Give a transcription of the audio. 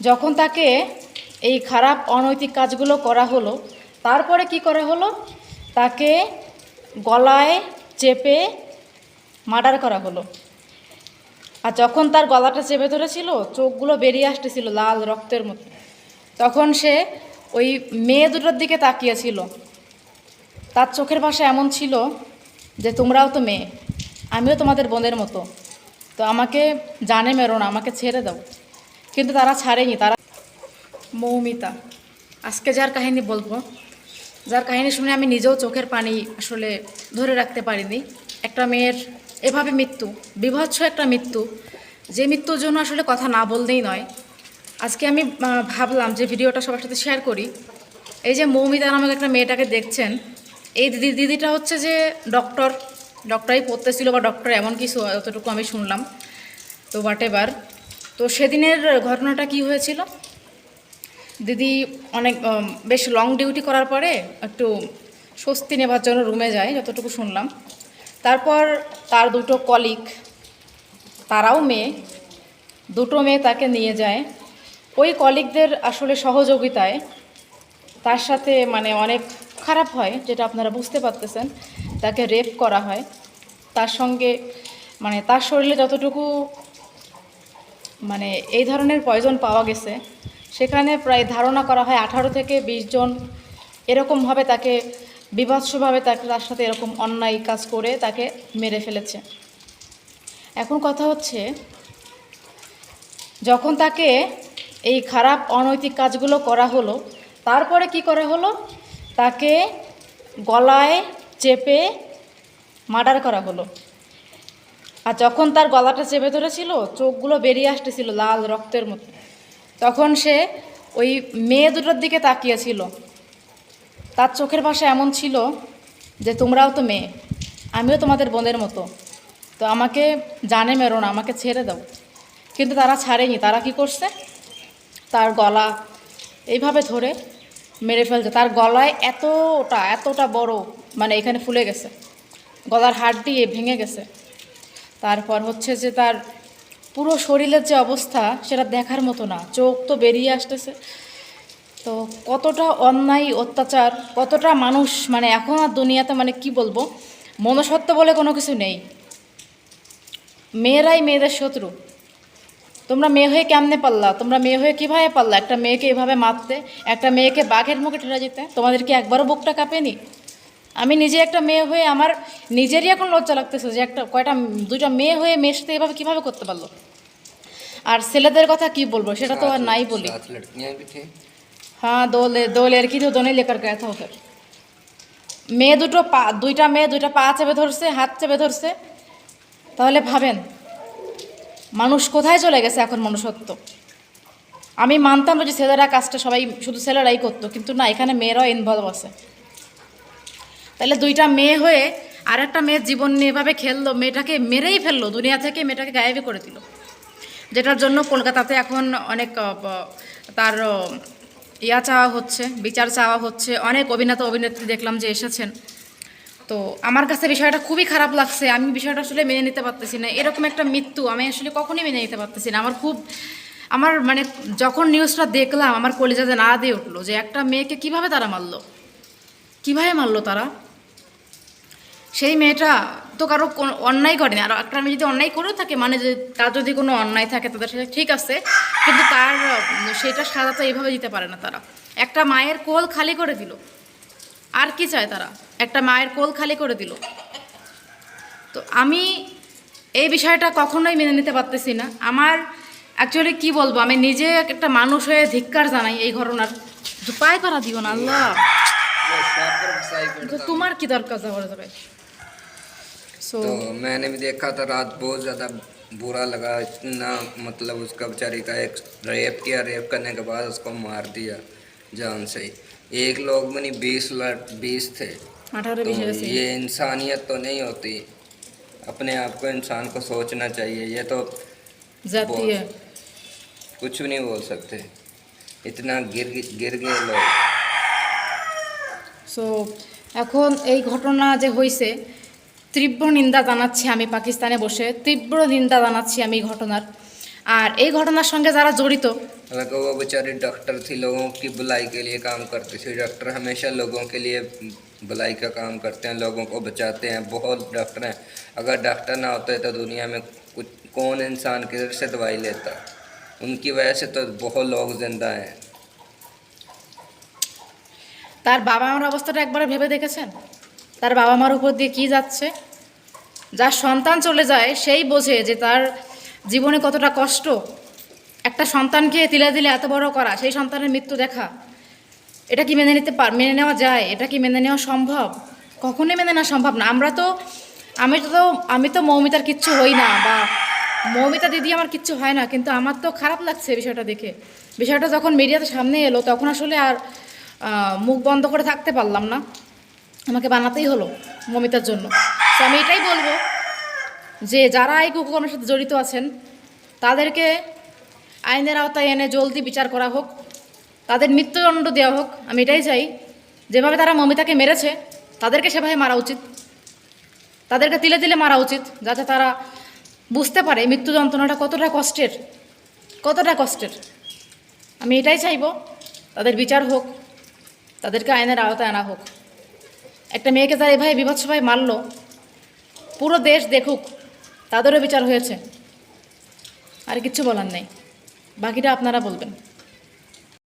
যখন তাকে এই খারাপ, অনৈতিক কাজগুলো করা হলো, তারপরে কি করা হলো? তাকে গলায় চেপে মার্ডার করা হলো। আর যখন তার গলাটা চেপে ধরেছিল, চোখগুলো বেরিয়ে আসতেছিল লাল রক্তের মতো। তখন সে ওই মেয়ে দুটোর দিকে তাকিয়েছিল। তার চোখের পাশে এমন ছিল যে, তোমরাও তো মেয়ে, আমিও তোমাদের বোনের মতো। তো আমাকে জানে মেরো না, আমাকে ছেড়ে দাও। কিন্তু তারা ছাড়েনি, তারা মৌমিতা। আজকে যার কাহিনী বলব, যার কাহিনী শুনে আমি নিজেও চোখের পানি আসলে ধরে রাখতে পারিনি। একটা মেয়ের এভাবে মৃত্যু, বিভৎস একটা মৃত্যু, যে মৃত্যুর জন্য আসলে কথা না বললেই নয়। আজকে আমি ভাবলাম যে ভিডিওটা সবার সাথে শেয়ার করি। এই যে মৌমিতা নামক একটা মেয়েটাকে দেখছেন, এই দিদি, দিদিটা হচ্ছে যে ডক্টর ডক্টরাই পড়তেছিল বা ডক্টর এমন কিছু যতটুকু আমি শুনলাম। তো হোয়াট এভার তো সেদিনের ঘটনাটা কি হয়েছিল? দিদি অনেক বেশ লং ডিউটি করার পরে একটু স্বস্তি নেবার জন্য রুমে যায়, যতটুকু শুনলাম। তারপর তার দুটো কলিগ তারাও মেয়ে, দুটো মেয়ে তাকে নিয়ে যায়। ওই কলিগদের আসলে সহযোগিতায় তার সাথে মানে অনেক খারাপ হয়, যেটা আপনারা বুঝতে পারতেছেন। তাকে রেপ করা হয়। তার সঙ্গে মানে তার শরীরে যতটুকু মানে এই ধরনের পয়জন পাওয়া গেছে। সেখানে প্রায় ধারণা করা হয় আঠারো থেকে বিশ জন এরকমভাবে তাকে, বিভৎসভাবে তাকে, তার সাথে এরকম অন্যায় কাজ করে তাকে মেরে ফেলেছে। এখন কথা হচ্ছে, যখন তাকে এই খারাপ, অনৈতিক কাজগুলো করা হলো, তারপরে কি করা হলো? তাকে গলায় চেপে মার্ডার করা হলো। আর যখন তার গলাটা চেপে ধরেছিল, চোখগুলো বেরিয়ে আসতেছিল লাল রক্তের মতো। তখন সে ওই মেয়ে দুটোর দিকে তাকিয়েছিল। তার চোখের ভাষা এমন ছিল যে, তোমরাও তো মেয়ে, আমিও তোমাদের বোনের মতো। তো আমাকে জানে মেরো না, আমাকে ছেড়ে দাও। কিন্তু তারা ছাড়েনি। তারা কি করছে? তার গলা এইভাবে ধরে মেরে ফেলছে। তার গলায় এতটা এতটা বড় মানে এখানে ফুলে গেছে। গলার হাড় দিয়ে ভেঙে গেছে। তারপর হচ্ছে যে তার পুরো শরীরের যে অবস্থা সেটা দেখার মতো না। চোখ তো বেরিয়ে আসতেছে। তো কতটা অন্যায় অত্যাচার, কতটা মানুষ মানে এখন আর দুনিয়াতে মানে কি বলব মনসত্ব বলে কোনো কিছু নেই। মেয়েরাই মেয়েদের শত্রু। তোমরা মেয়ে হয়ে কেমনে পাল্লা? তোমরা মেয়ে হয়ে কীভাবে পারলা একটা মেয়েকে এভাবে মারতে, একটা মেয়েকে বাঘের মুখে ঠেলে যেতে তোমাদের কি একবারও বুকটা কাঁপেনি? আমি নিজে একটা মেয়ে হয়ে আমার নিজেরই এখন লজ্জা লাগতেছে যে একটা, কয়টা, দুইটা মেয়ে হয়ে মেয়ের সাথে এভাবে কীভাবে করতে পারল? আর ছেলেদের কথা কি বলব? সেটা তো আর নাই বলি। হ্যাঁ দোলে, দোলের কি তো দোনে লেখার কথা হোক মেয়ে দুটো পা, দুইটা মেয়ে, দুইটা পা চেপে ধরছে, হাত চেপে ধরছে। তাহলে ভাবেন, মানুষ কোথায় চলে গেছে এখন মানুষত্ব আমি মানতাম যে ছেলেরা কাজটা সবাই শুধু ছেলেরাই করতো, কিন্তু না, এখানে মেয়েরাও ইনভলভ আছে। তাহলে দুইটা মেয়ে হয়ে আর একটা মেয়ের জীবন নিয়ে এভাবে খেললো, মেয়েটাকে মেরেই ফেলল, দুনিয়া থেকে মেয়েটাকে গায়েবই করে দিল। যেটার জন্য কলকাতাতে এখন অনেক তার ইয়া চাওয়া হচ্ছে, বিচার চাওয়া হচ্ছে, অনেক অভিনেতা, অভিনেত্রী দেখলাম যে এসেছেন। তো আমার কাছে বিষয়টা খুবই খারাপ লাগছে, আমি বিষয়টা আসলে মেনে নিতে পারতেছি না। এরকম একটা মৃত্যু আমি আসলে কখনই মেনে নিতে পারতেছি না। আমার খুব, আমার মানে যখন নিউজটা দেখলাম, আমার কলেজাতে না দিয়ে উঠল যে একটা মেয়েকে কীভাবে তারা মারলো? কীভাবে মারলো তারা? সেই মেয়েটা তো কারও কোনো অন্যায় করেনি আর একটা মেয়ে যদি অন্যায় করেও থাকে মানে যে তার যদি কোনো অন্যায় থাকে তাদের সাথে ঠিক আছে। কিন্তু তার সেটা সাজা তো এভাবে দিতে পারে না তারা। একটা মায়ের কোল খালি করে দিল। আর কি চায় তারা? একটা মায়ের কোল খালি করে দিল। তো আমি এই বিষয়টা কখনোই মেনে নিতে পারতেছি না। আমার অ্যাকচুয়ালি কি বলব আমি নিজে একটা মানুষ হয়ে ধিক্কার জানাই এই ঘটনার। পায় করা দিও না আল্লাহ। তোমার কি দরকার? যাবে সো तो मैंने भी देखा था रात बहुत ज़्यादा बुरा लगा इतना मतलब उसका बेचारी का एक रेप किया रेप करने के बाद उसको मार दिया जान से ही एक लोग में नहीं बीस लड़ बीस थे আঠারো तो বিশ হয়েছে ये इंसानियत तो नहीं होती अपने आप को इंसान को सोचना चाहिए ये तो জাতি बहुत- कुछ भी नहीं बोल सकते इतना गिर गिर गए लोग সো এখন এই ঘটনা যে হয়েছে তীব্র নিন্দা জানাচ্ছি আমি পাকিস্তানে বসে তীব্র নিন্দা জানাচ্ছি আমি এই ঘটনার আর এই ঘটনার সঙ্গে যারা জড়িত हालांकि वो बेचारी डॉक्टर थी लोगों की भलाई के लिए काम करती थी डॉक्टर हमेशा लोगों के लिए भलाई का काम करते हैं लोगों को बचाते हैं बहुत डॉक्टर हैं अगर डॉक्टर ना होते तो दुनिया में कुछ कौन इंसान किधर से दवाई लेता उनकी वजह से तो बहुत लोग जिंदा हैं তার বাবা মার অবস্থাটা একবার ভেবে দেখেছেন তার বাবা মার উপর দিয়ে কি যাচ্ছে? যার সন্তান চলে যায়, সেই বোঝে যে তার জীবনে কতটা কষ্ট। একটা সন্তানকে তিলে দিলে এত বড় করা, সেই সন্তানের মৃত্যু দেখা। এটা কি মেনে নিতে পার, মেনে নেওয়া যায়? এটা কি মেনে নেওয়া সম্ভব? কখনোই মেনে নেওয়া সম্ভব না। আমরা তো, আমি তো আমি তো মৌমিতার কিচ্ছু হই না বা মৌমিতা দিদি আমার কিচ্ছু হয় না, কিন্তু আমার তো খারাপ লাগছে বিষয়টা দেখে। বিষয়টা যখন মিডিয়াতে সামনে এলো, তখন আসলে আর মুখ বন্ধ করে থাকতে পারলাম না। আমাকে বানাতেই হলো মমিতার জন্য। তো আমি এটাই বলব যে, যারা এই কুকর্মের সাথে জড়িত আছেন, তাদেরকে আইনের আওতায় এনে জলদি বিচার করা হোক, তাদের মৃত্যুদণ্ড দেওয়া হোক। আমি এটাই চাই, যেভাবে তারা মমিতাকে মেরেছে, তাদেরকে সেভাবে মারা উচিত। তাদেরকে তিলে তিলে মারা উচিত, যাতে তারা বুঝতে পারে মৃত্যু যন্ত্রণাটা কতটা কষ্টের কতটা কষ্টের। আমি এটাই চাইব, তাদের বিচার হোক, তাদেরকে আইনের আওতায় আনা হোক। একটা মেয়েকে যারা এভাবে বিভৎসভাবে মারল, পুরো দেশ দেখুক, তাদেরও বিচার হয়েছে। আর কিছু বলার নেই। বাকিটা আপনারা বলবেন।